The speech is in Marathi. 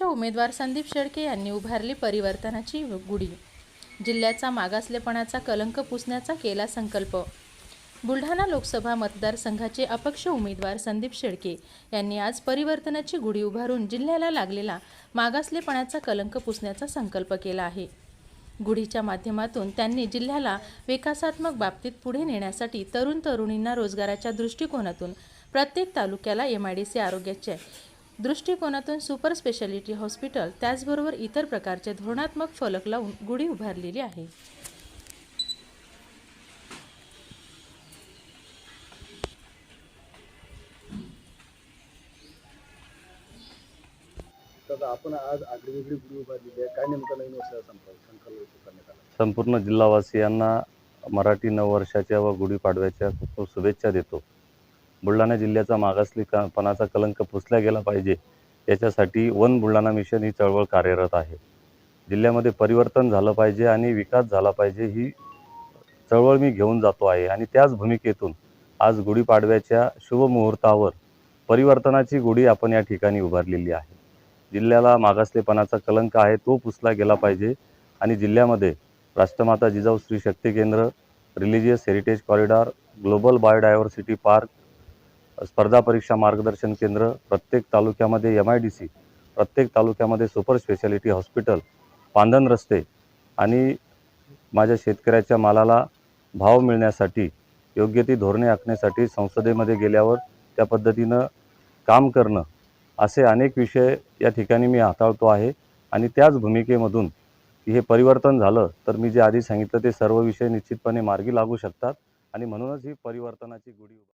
अपक्ष उमेदवार संदीप शेळके यांनी उभारली परिवर्तनाची गुढी. जिल्ह्याचा मागासलेपणाचा कलंक पुसण्याचा केला संकल्प. बुलढाणा लोकसभा मतदारसंघाचे अपक्ष उमेदवार संदीप शेळके यांनी आज परिवर्तनाची गुढी उभारून जिल्ह्याला लागलेला मागासलेपणाचा कलंक पुसण्याचा संकल्प केला आहे. गुढीच्या माध्यमातून त्यांनी जिल्ह्याला विकासात्मक बाबतीत पुढे नेण्यासाठी तरुण तरुणींना रोजगाराच्या दृष्टिकोनातून प्रत्येक तालुक्याला एम आय डी सी आरोग्याच्या दृष्टिकोनातून सुपर स्पेशालिटी हॉस्पिटल त्याचबरोबर इतर प्रकारचे धोरणात्मक फलक लावून गुढी उभारलेली आहे. तर आपण आज आगळीवेगळी गुढी उभारलेली आहे. काय नेमकं नवीन वर्षाचा संकल्प संकल्प करण्यात आला. संपूर्ण जिल्हावासियांना मराठी नववर्षाच्या व गुढीपाडव्याच्या खूप खूप शुभेच्छा देतो. बुलढाणा जिल्ह्याचा मागासलीपणाचा कलंक पुसला गेला पाहिजे याच्यासाठी वन बुलढाणा मिशन ही चळवळ कार्यरत आहे. जिल्ह्यामध्ये परिवर्तन झालं पाहिजे आणि विकास झाला पाहिजे ही चळवळ मी घेऊन जातो आहे. आणि त्याच भूमिकेतून आज गुढीपाडव्याच्या शुभमुहूर्तावर परिवर्तनाची गुढी आपण या ठिकाणी उभारलेली आहे. जिल्ह्याला मागासलेपणाचा कलंक आहे तो पुसला गेला पाहिजे. आणि जिल्ह्यामध्ये राष्ट्रमाता जिजाऊ स्त्री शक्ती केंद्र religious heritage corridor global biodiversity park स्पर्धा परीक्षा मार्गदर्शन केंद्र प्रत्येक तालुक्यामध्ये एम आय डी सी प्रत्येक तालुक्यामध्ये सुपर स्पेशालिटी हॉस्पिटल पांधन रस्ते आणि माझ्या शेतकऱ्याच्या मालाला भाव मिळण्यासाठी योग्य ती धोरणे आखण्यासाठी संसदेमध्ये गेल्यावर त्या पद्धतीनं काम करणं असे अनेक विषय या ठिकाणी मी हाताळतो आहे. आणि त्याच भूमिकेमधून हे परिवर्तन झालं तर मी जे आधी सांगितलं ते सर्व विषय निश्चितपणे मार्गी लागू शकतात. आणि म्हणूनच ही परिवर्तनाची गुढी